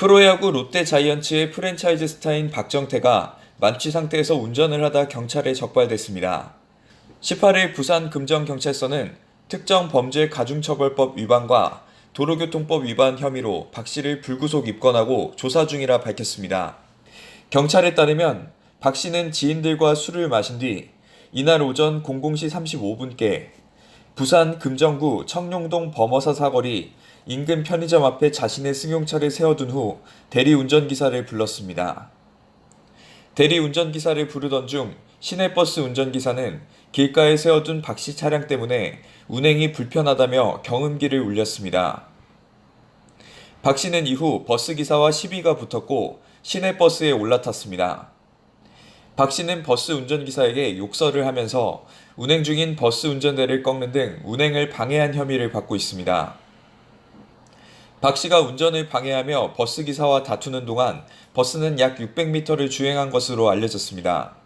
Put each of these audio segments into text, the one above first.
프로야구 롯데 자이언츠의 프랜차이즈 스타인 박정태가 만취 상태에서 운전을 하다 경찰에 적발됐습니다. 18일 부산 금정경찰서는 특정 범죄 가중처벌법 위반과 도로교통법 위반 혐의로 박 씨를 불구속 입건하고 조사 중이라 밝혔습니다. 경찰에 따르면 박 씨는 지인들과 술을 마신 뒤 이날 오전 00시 35분께 부산 금정구 청룡동 범어사 사거리 인근 편의점 앞에 자신의 승용차를 세워둔 후 대리 운전기사를 불렀습니다. 대리 운전기사를 부르던 중 시내버스 운전기사는 길가에 세워둔 박씨 차량 때문에 운행이 불편하다며 경음기를 울렸습니다. 박 씨는 이후 버스기사와 시비가 붙었고 시내버스에 올라탔습니다. 박 씨는 버스 운전기사에게 욕설을 하면서 운행 중인 버스 운전대를 꺾는 등 운행을 방해한 혐의를 받고 있습니다. 박 씨가 운전을 방해하며 버스 기사와 다투는 동안 버스는 약 600m를 주행한 것으로 알려졌습니다.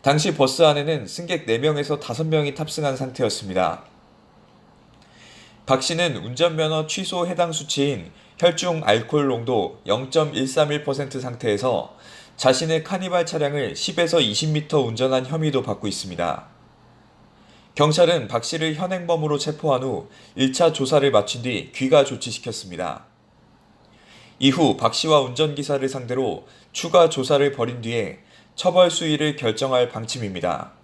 당시 버스 안에는 승객 4명에서 5명이 탑승한 상태였습니다. 박 씨는 운전면허 취소 해당 수치인 혈중 알코올 농도 0.131% 상태에서 자신의 카니발 차량을 10에서 20m 운전한 혐의도 받고 있습니다. 경찰은 박 씨를 현행범으로 체포한 후 1차 조사를 마친 뒤 귀가 조치시켰습니다. 이후 박 씨와 운전기사를 상대로 추가 조사를 벌인 뒤에 처벌 수위를 결정할 방침입니다.